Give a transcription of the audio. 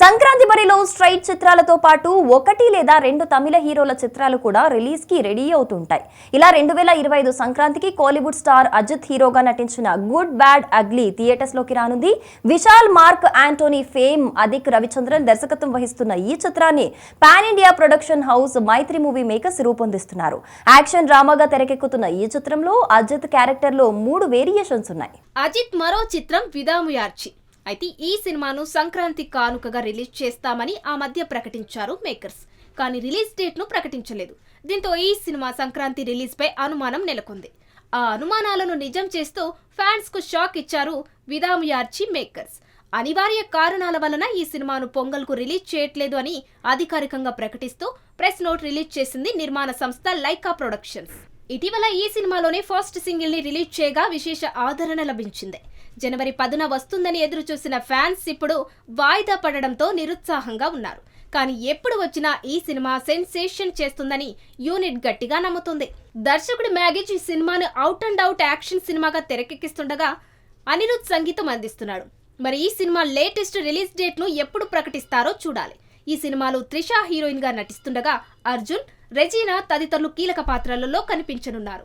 సంక్రాంతి బరిలో స్ట్రైట్ చిత్రాలతో పాటు ఒకటి లేదా రెండు తమిళ హీరోల చిత్రాలు కూడా రిలీజ్కి రెడీ అవుతుంటాయి. ఇలా రెండు వేల ఇరవై ఐదు సంక్రాంతికి కోలీవుడ్ స్టార్ అజిత్ హీరోగా నటించిన గుడ్ బ్యాడ్ అగ్లీ థియేటర్స్లోకి రానుంది. Vishal Mark Antony fame Adhik Ravichandran దర్శకత్వం వహిస్తున్న ఈ చిత్రాన్ని pan India production house Mythri movie makers రూపొందిస్తున్నారు. యాక్షన్ డ్రామాగా తెరకెక్కుతున్న ఈ చిత్రంలో అజిత్ క్యారెక్టర్లో మూడు వేరియేషన్స్ ఉన్నాయి. అజిత్ మరో చిత్రం విదాముయార్చి. అయితే ఈ సినిమాను సంక్రాంతి కానుకగా రిలీజ్ చేస్తామని ఆ మధ్య ప్రకటించారు మేకర్స్. కానీ రిలీజ్ డేట్ను ప్రకటించలేదు. దీంతో ఈ సినిమా సంక్రాంతి రిలీజ్పై అనుమానం నెలకొంది. ఆ అనుమానాలను నిజం చేస్తూ ఫ్యాన్స్కు షాక్ ఇచ్చారు విదాముయార్చి మేకర్స్. అనివార్య కారణాల వలన ఈ సినిమాను పొంగల్కు రిలీజ్ చేయట్లేదు అని అధికారికంగా ప్రకటిస్తూ ప్రెస్ నోట్ రిలీజ్ చేసింది నిర్మాణ సంస్థ లైకా ప్రొడక్షన్స్. ఇటీవల ఈ సినిమాలోనే ఫస్ట్ సింగిల్ని రిలీజ్ చేయగా విశేష ఆదరణ లభించింది. జనవరి పదున వస్తుందని ఎదురు చూసిన ఫ్యాన్స్ ఇప్పుడు వాయిదా పడడంతో నిరుత్సాహంగా ఉన్నారు. కానీ ఎప్పుడు వచ్చినా ఈ సినిమా సెన్సేషన్ చేస్తుందని యూనిట్ గట్టిగా నమ్ముతుంది. దర్శకుడు మ్యాగేజ్ ఈ సినిమాను అవుట్ అండ్ అవుట్ యాక్షన్ సినిమాగా తెరకెక్కిస్తుండగా అనిరుద్ సంగీతం అందిస్తున్నాడు. మరి ఈ సినిమా లేటెస్ట్ రిలీజ్ డేట్ను ఎప్పుడు ప్రకటిస్తారో చూడాలి. ఈ సినిమాలో త్రిష హీరోయిన్గా నటిస్తుండగా అర్జున్ రెజీనా తదితరులు కీలక పాత్రలలో కనిపించనున్నారు.